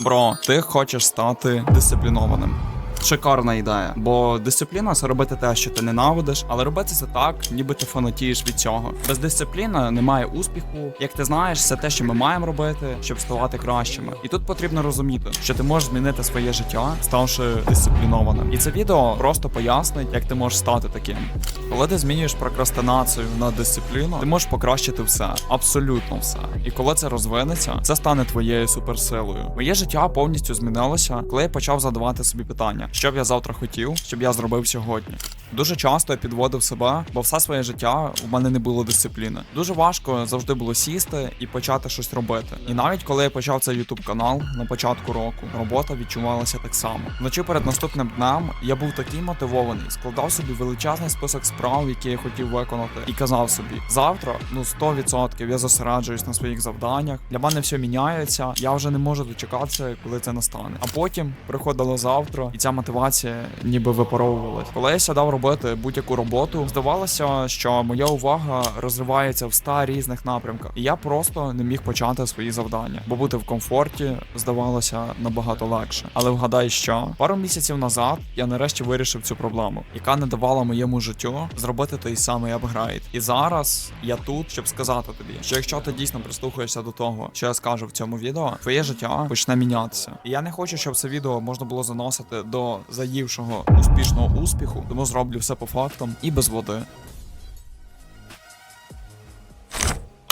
Бро, ти хочеш стати дисциплінованим. Шикарна ідея, бо дисципліна це робити те, що ти ненавидиш, але робити це так, ніби ти фанатієш від цього. Без дисципліни немає успіху. Як ти знаєш, це те, що ми маємо робити, щоб ставати кращими. І тут потрібно розуміти, що ти можеш змінити своє життя, ставши дисциплінованим. І це відео просто пояснить, як ти можеш стати таким. Коли ти змінюєш прокрастинацію на дисципліну, ти можеш покращити все, абсолютно все. І коли це розвинеться, це стане твоєю суперсилою. Моє життя повністю змінилося, коли я почав задавати собі питання, що б я завтра хотів, щоб я зробив сьогодні. Дуже часто я підводив себе, бо все своє життя у мене не було дисципліни. Дуже важко завжди було сісти і почати щось робити. І навіть коли я почав цей ютуб канал на початку року, робота відчувалася так само. Вночі перед наступним днем я був такий мотивований, складав собі величезний список справ, які я хотів виконати, і казав собі: завтра, ну 100% я зосереджуюсь на своїх завданнях. Для мене все міняється. Я вже не можу дочекатися, коли це настане. А потім приходило завтра, і ця мотивація ніби випаровувалась. Коли я сідав робити будь-яку роботу, здавалося, що моя увага розривається в ста різних напрямках, і я просто не міг почати свої завдання, бо бути в комфорті здавалося набагато легше. Але вгадай, що пару місяців назад я нарешті вирішив цю проблему, яка не давала моєму життю зробити той самий апгрейд. І зараз я тут, щоб сказати тобі, що якщо ти дійсно прислухаєшся до того, що я скажу в цьому відео, твоє життя почне мінятися. І я не хочу, щоб це відео можна було заносити до заївшого успішного успіху, тому зроблю все по фактам і без води.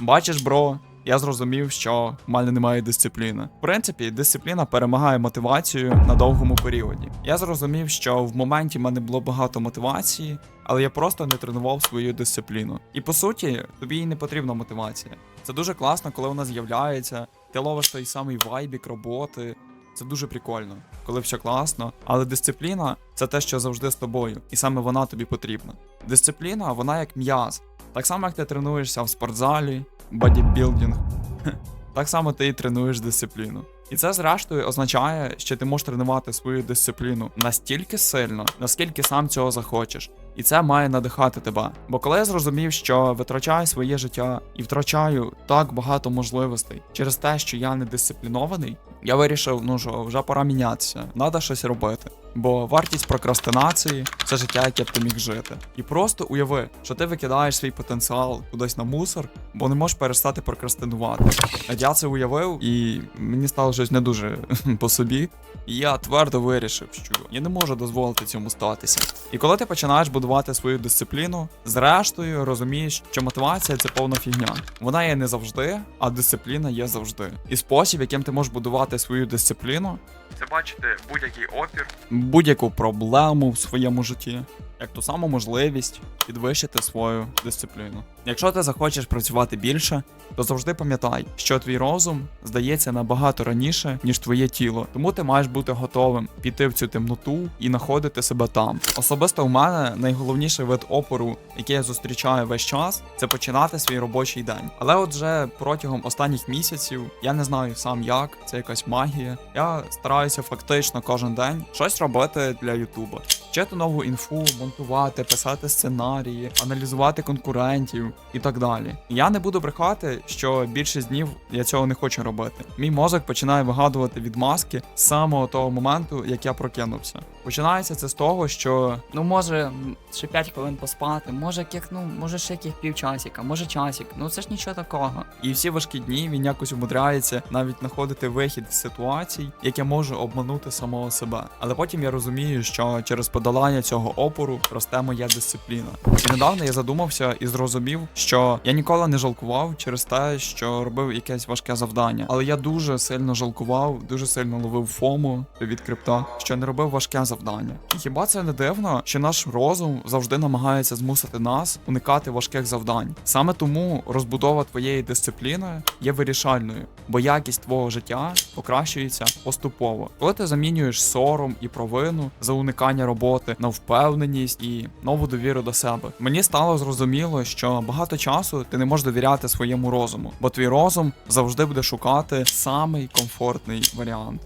Бачиш, бро, я зрозумів, що в мене немає дисципліни. В принципі, дисципліна перемагає мотивацію на довгому періоді. Я зрозумів, що в моменті в мене було багато мотивації, але я просто не тренував свою дисципліну. І по суті, тобі і не потрібна мотивація. Це дуже класно, коли вона з'являється. Ти ловиш той самий вайбік роботи. Це дуже прикольно, коли все класно. Але дисципліна це те, що завжди з тобою, і саме вона тобі потрібна. Дисципліна, вона як м'яз. Так само, як ти тренуєшся в спортзалі, бодібілдинг, так само ти і тренуєш дисципліну. І це, зрештою, означає, що ти можеш тренувати свою дисципліну настільки сильно, наскільки сам цього захочеш. І це має надихати тебе. Бо коли я зрозумів, що витрачаю своє життя і втрачаю так багато можливостей через те, що я не дисциплінований, я вирішив, ну що вже пора мінятися, треба щось робити. Бо вартість прокрастинації це життя, яке б ти міг жити. І просто уяви, що ти викидаєш свій потенціал кудись на мусор, бо не можеш перестати прокрастинувати. А я це уявив, і мені стало щось не дуже по собі. І я твердо вирішив, що я не можу дозволити цьому статися. І коли ти починаєш будувати свою дисципліну, зрештою розумієш, що мотивація це повна фігня. Вона є не завжди, а дисципліна є завжди. І спосіб, яким ти можеш будувати свою дисципліну, це бачити будь-який опір, будь-яку проблему в своєму житті, як ту саму можливість підвищити свою дисципліну. Якщо ти захочеш працювати більше, то завжди пам'ятай, що твій розум здається набагато раніше, ніж твоє тіло. Тому ти маєш бути готовим піти в цю темноту і знаходити себе там. Особисто у мене найголовніший вид опору, який я зустрічаю весь час, це починати свій робочий день. Але от вже протягом останніх місяців я не знаю сам як, це якась магія. Я стараюся фактично кожен день щось робити для Ютуба. Вчити нову інфу, монтувати, писати сценарії, аналізувати конкурентів і так далі. Я не буду брехати, що більшість днів я цього не хочу робити. Мій мозок починає вигадувати відмазки з самого того моменту, як я прокинувся. Починається це з того, що Ну, може, ще 5 хвилин поспати, може яких, ну, може ще яких півчасика, може часик. Ну це ж нічого такого. і всі важкі дні він якось умудряється навіть знаходити вихід з ситуацій, як я можу обманути самого себе. Але потім я розумію, що через подолання цього опору росте моя дисципліна. І недавно я задумався і зрозумів, що я ніколи не жалкував через те, що робив якесь важке завдання. Але я дуже сильно жалкував, дуже сильно ловив фому від крипта, що не робив важке завдання. І хіба це не дивно, що наш розум завжди намагається змусити нас уникати важких завдань? Саме тому розбудова твоєї дисципліни є вирішальною, бо якість твого життя покращується поступово. Коли ти замінюєш сором і провину за уникання роботи на впевненість і нову довіру до себе, мені стало зрозуміло, що багато часу ти не можеш довіряти своєму розуму, бо твій розум завжди буде шукати самий комфортний варіант.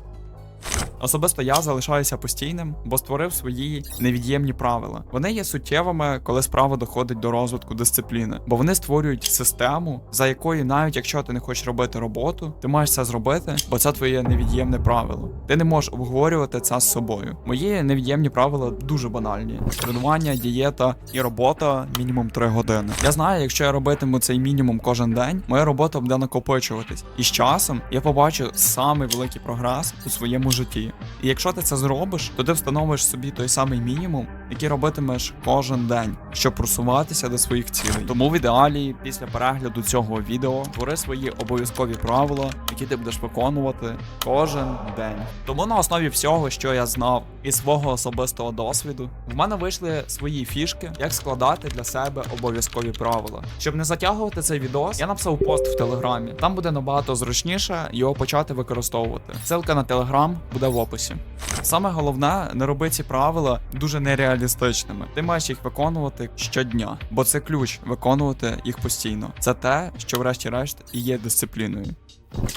Особисто я залишаюся постійним, бо створив свої невід'ємні правила. Вони є суттєвими, коли справа доходить до розвитку дисципліни, бо вони створюють систему, за якою навіть якщо ти не хочеш робити роботу, ти маєш це зробити, бо це твоє невід'ємне правило. Ти не можеш обговорювати це з собою. Мої невід'ємні правила дуже банальні: тренування, дієта і робота мінімум 3 години. Я знаю, якщо я робитиму цей мінімум кожен день, моя робота буде накопичуватись. І з часом я побачу самий великий прогрес у своєму житті. І якщо ти це зробиш, то ти встановиш собі той самий мінімум, який робитимеш кожен день, щоб просуватися до своїх цілей. Тому в ідеалі, після перегляду цього відео, твори свої обов'язкові правила, які ти будеш виконувати кожен день. Тому на основі всього, що я знав і свого особистого досвіду, в мене вийшли свої фішки, як складати для себе обов'язкові правила. Щоб не затягувати цей відос, я написав пост в телеграмі. Там буде набагато зручніше його почати використовувати. Ссылка на телеграм буде в описі. Саме головне, не роби ці правила дуже нереалістичними. Ти маєш їх виконувати щодня, бо це ключ виконувати їх постійно. Це те, що врешті-решт і є дисципліною.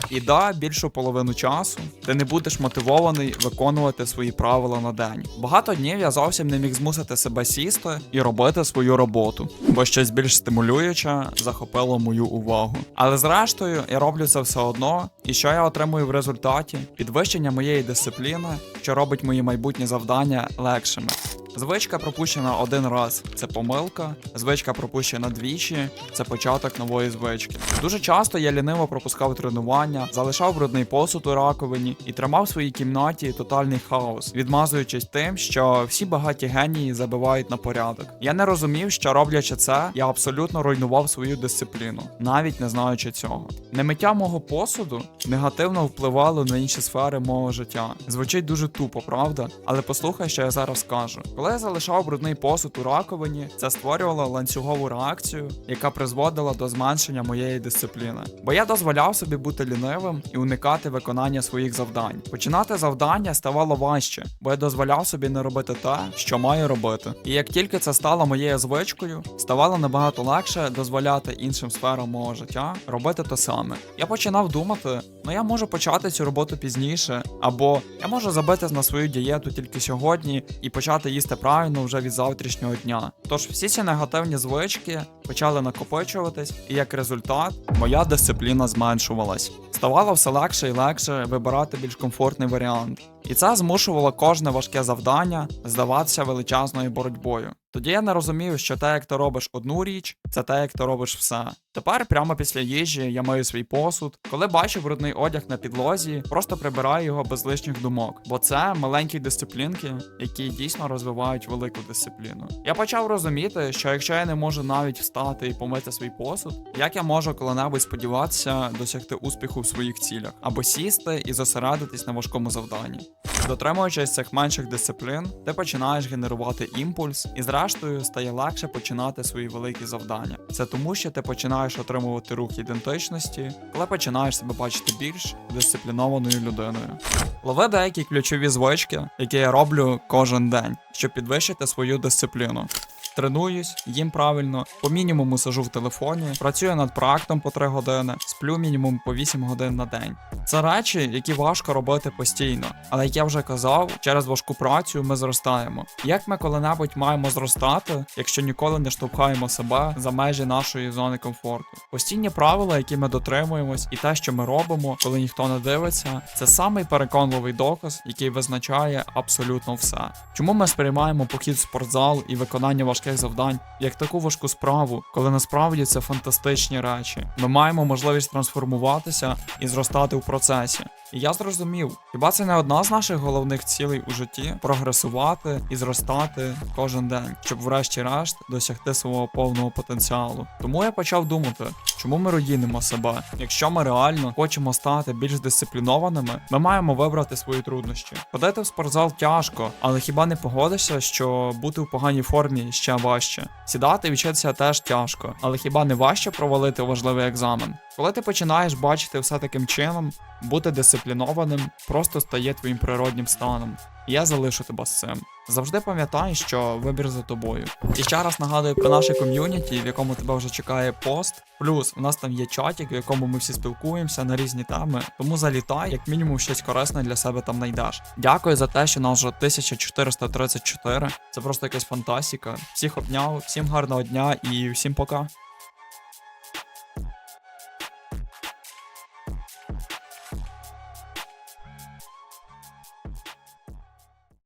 І да, більшу половину часу ти не будеш мотивований виконувати свої правила на день. Багато днів я зовсім не міг змусити себе сісти і робити свою роботу, бо щось більш стимулююче захопило мою увагу. Але зрештою я роблю це все одно, і що я отримую в результаті підвищення моєї дисципліни, що робить мої майбутні завдання легшими. Звичка пропущена один раз це помилка, звичка пропущена двічі це початок нової звички. Дуже часто я ліниво пропускав тренування, залишав брудний посуд у раковині і тримав в своїй кімнаті тотальний хаос, відмазуючись тим, що всі багаті генії забивають на порядок. Я не розумів, що роблячи це, я абсолютно руйнував свою дисципліну, навіть не знаючи цього. Немиття мого посуду негативно впливало на інші сфери мого життя. Звучить дуже тупо, правда? Але послухай, що я зараз скажу. Коли я залишав брудний посуд у раковині, це створювало ланцюгову реакцію, яка призводила до зменшення моєї дисципліни. Бо я дозволяв собі бути лінивим і уникати виконання своїх завдань. Починати завдання ставало важче, бо я дозволяв собі не робити те, що маю робити. І як тільки це стало моєю звичкою, ставало набагато легше дозволяти іншим сферам мого життя робити те саме. Я починав думати, ну я можу почати цю роботу пізніше, або я можу забити на свою дієту тільки сьогодні і почати їсти правильно вже від завтрашнього дня. Тож всі ці негативні звички почали накопичуватись, і як результат, моя дисципліна зменшувалась. Ставало все легше і легше вибирати більш комфортний варіант. І це змушувало кожне важке завдання здаватися величезною боротьбою. Тоді я не розумів, що те, як ти робиш одну річ, це те, як ти робиш все. Тепер, прямо після їжі, я мию свій посуд. Коли бачу брудний одяг на підлозі, просто прибираю його без лишніх думок, бо це маленькі дисциплінки, які дійсно розвивають велику дисципліну. Я почав розуміти, що якщо я не можу навіть встати і помити свій посуд, як я можу коли-небудь сподіватися досягти успіху в своїх цілях або сісти і зосередитись на важкому завданні. Дотримуючись цих менших дисциплін, ти починаєш генерувати імпульс, і зрештою стає легше починати свої великі завдання. Це тому, що ти починаєш отримувати рух ідентичності, коли починаєш себе бачити більш дисциплінованою людиною. Лови деякі ключові звички, які я роблю кожен день, щоб підвищити свою дисципліну. Тренуюсь, їм правильно, по мінімуму сижу в телефоні, працюю над проектом по 3 години, сплю мінімум по 8 годин на день. Це речі, які важко робити постійно. Але як я вже казав, через важку працю ми зростаємо. Як ми коли-небудь маємо зростати, якщо ніколи не штовхаємо себе за межі нашої зони комфорту? Постійні правила, які ми дотримуємось, і те, що ми робимо, коли ніхто не дивиться, це самий переконливий доказ, який визначає абсолютно все. Чому ми сприймаємо похід в спортзал і виконання важких завдань як таку важку справу, коли насправді це фантастичні речі. Ми маємо можливість трансформуватися і зростати в процесі. І я зрозумів, хіба це не одна з наших головних цілей у житті прогресувати і зростати кожен день, щоб врешті-решт досягти свого повного потенціалу. Тому я почав думати, чому ми руїнимо себе. Якщо ми реально хочемо стати більш дисциплінованими, ми маємо вибрати свої труднощі. Ходити в спортзал тяжко, але хіба не погодишся, що бути в поганій формі ще важче? Сідати і вчитися теж тяжко, але хіба не важче провалити важливий екзамен? Коли ти починаєш бачити все таким чином, бути дисциплінованим, дисциплінованим просто стає твоїм природнім станом. Я залишу тебе з цим. Завжди пам'ятай, що вибір за тобою. І ще раз нагадую про наше ком'юніті, в якому тебе вже чекає пост. Плюс у нас там є чатик, в якому ми всі спілкуємося на різні теми. Тому залітай, як мінімум щось корисне для себе там знайдеш. Дякую за те, що нас вже 1434. Це просто якась фантастика. Всіх обняв, всім гарного дня і всім пока.